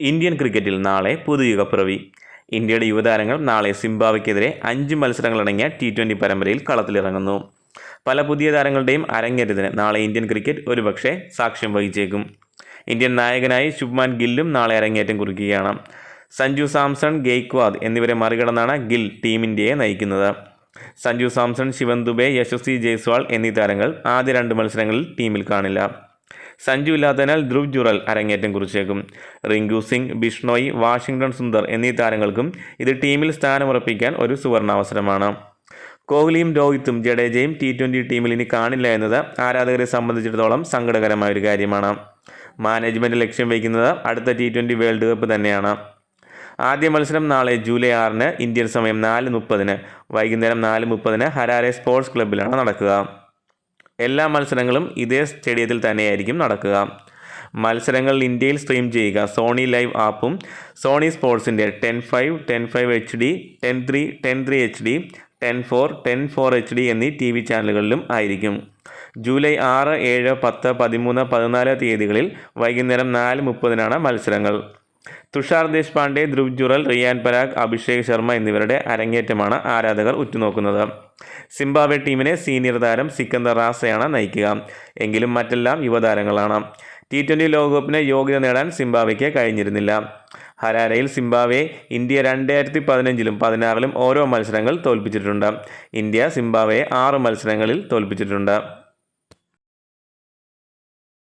Indian ക്രിക്കറ്റിൽ നാളെ പുതുയുഗപ്പിറവി ഇന്ത്യയുടെ യുവതാരങ്ങൾ നാളെ സിംബാവയ്ക്കെതിരെ അഞ്ച് മത്സരങ്ങളടങ്ങിയ ടി ട്വന്റി പരമ്പരയിൽ കളത്തിലിറങ്ങുന്നു. പല പുതിയ താരങ്ങളുടെയും അരങ്ങേറ്റത്തിന് നാളെ ഇന്ത്യൻ ക്രിക്കറ്റ് ഒരുപക്ഷെ സാക്ഷ്യം വഹിച്ചേക്കും. ഇന്ത്യൻ നായകനായി ശുഭ്മാൻ ഗില്ലും നാളെ അരങ്ങേറ്റം കുറിക്കുകയാണ്. സഞ്ജു സാംസൺ ഗെയ്ക്വാദ് എന്നിവരെ മറികടന്നാണ് ഗിൽ ടീം ഇന്ത്യയെ നയിക്കുന്നത്. സഞ്ജു സാംസൺ ശിവൻ ദുബെ യശസ്വി ജയ്സ്വാൾ എന്നീ താരങ്ങൾ ആദ്യ രണ്ട് മത്സരങ്ങളിൽ ടീമിൽ കാണില്ല. സഞ്ജു ഇല്ലാത്തതിനാൽ ധ്രുവ് ജുറൽ അരങ്ങേറ്റം കുറിച്ചേക്കും. റിങ്കു സിംഗ് ബിഷ്ണോയ് വാഷിംഗ്ടൺ സുന്ദർ എന്നീ താരങ്ങൾക്കും ഇത് ടീമിൽ സ്ഥാനമുറപ്പിക്കാൻ ഒരു സുവർണാവസരമാണ്. കോഹ്ലിയും രോഹിത്തും ജഡേജയും ടി ട്വന്റി ടീമിൽ ഇനി കാണില്ല എന്നത് ആരാധകരെ സംബന്ധിച്ചിടത്തോളം സങ്കടകരമായ ഒരു കാര്യമാണ്. മാനേജ്മെന്റ് ലക്ഷ്യം വയ്ക്കുന്നത് അടുത്ത ടി ട്വന്റി വേൾഡ് കപ്പ് തന്നെയാണ്. ആദ്യ മത്സരം നാളെ ജൂലൈ ആറിന് ഇന്ത്യൻ സമയം നാല് മുപ്പതിന് വൈകുന്നേരം നാല് മുപ്പതിന് ഹരാരെ സ്പോർട്സ് ക്ലബ്ബിലാണ് നടക്കുക. എല്ലാ മത്സരങ്ങളും ഇതേ സ്റ്റേഡിയത്തിൽ തന്നെയായിരിക്കും നടക്കുക. മത്സരങ്ങൾ ഇന്ത്യയിൽ സ്ട്രീം ചെയ്യുക. സോണി ലൈവ് ആപ്പും Sony സ്പോർട്സിന്റെ ten five ten five H D ten three ten three H D ten four ten four H D എന്നീ ടി വി ചാനലുകളിലും ആയിരിക്കും. ജൂലൈ ആറ് ഏഴ് പത്ത് പതിമൂന്ന് പതിനാല് തീയതികളിൽ വൈകുന്നേരം നാല് മുപ്പതിനാണ് മത്സരങ്ങൾ. തുഷാർ ദേശ്പാണ്ഡെ ധ്രുവ് ജുറൽ റിയാൻ പരാഗ് അഭിഷേക് ശർമ്മ എന്നിവരുടെ അരങ്ങേറ്റമാണ് ആരാധകർ ഉറ്റുനോക്കുന്നത്. സിംബാബ്വെ ടീമിനെ സീനിയർ താരം സിക്കന്ദർ റാസയാണ് നയിക്കുക. എങ്കിലും മറ്റെല്ലാം യുവതാരങ്ങളാണ്. ടി ട്വന്റി ലോകകപ്പിന് യോഗ്യത നേടാൻ സിംബാബ്വെക്ക് കഴിഞ്ഞിരുന്നില്ല. ഹരാരയിൽ സിംബാബ്വെ ഇന്ത്യ രണ്ടായിരത്തി പതിനഞ്ചിലും പതിനാറിലും ഓരോ മത്സരങ്ങൾ തോൽപ്പിച്ചിട്ടുണ്ട്. ഇന്ത്യ സിംബാബ്വെയെ ആറ് മത്സരങ്ങളിൽ തോൽപ്പിച്ചിട്ടുണ്ട്.